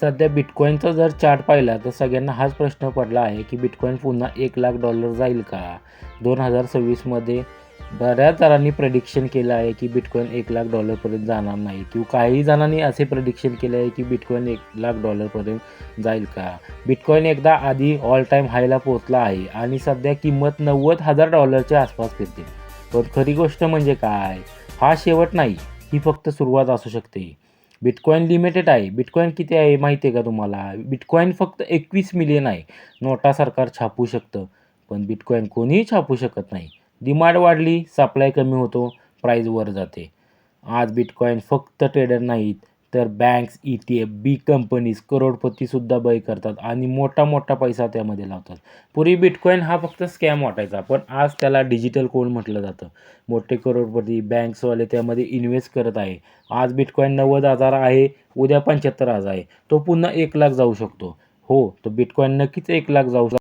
सध्या बिटकॉईनचा जर चार्ट पाहिला तर सगळ्यांना हाच प्रश्न पडला आहे की बिटकॉईन पुन्हा एक लाख डॉलर जाईल का? दोन हजार सव्वीसमध्ये बऱ्याच जणांनी प्रडिक्शन केलं आहे की बिटकॉईन एक लाख डॉलरपर्यंत जाणार नाही. किंवा काही जणांनी असे प्रडिक्शन केले आहे की बिटकॉईन एक लाख डॉलरपर्यंत जाईल का? बिटकॉईन एकदा आधी ऑल टाईम हायला पोहोचला आहे आणि सध्या किंमत नव्वद हजार डॉलरच्या आसपास फिरते. पण खरी गोष्ट म्हणजे काय? हा शेवट नाही ही फक्त सुरुवात असू शकते. बिटकॉईन लिमिटेड आहे. बिटकॉईन किती आहे माहिती आहे का तुम्हाला? बिटकॉईन फक्त एकवीस मिलियन आहे. नोटा सरकार छापू शकतं. पण बिटकॉईन कोणीही छापू शकत नाही. डिमांड वाढली सप्लाय कमी होतो प्राईज वर जाते. आज बिटकॉईन फक्त ट्रेडर नाहीत. तर banks E T F B companies करोडपतीसुद्धा buy करतात आणि मोठा मोठा पैसा त्यामध्ये लावतात. पूर्वी बिटकॉईन हा फक्त स्कॅम वाटायचा पण आज त्याला डिजिटल कोण म्हटलं जातं? मोठे करोडपती बँक्सवाले त्यामध्ये इन्व्हेस्ट करत आहे. आज बिटकॉईन नव्वद हजार आहे उद्या पंच्याहत्तर हजार आहे. तो पुन्हा एक लाख जाऊ शकतो. हो तो बिटकॉईन नक्कीच एक लाख जाऊ शकतो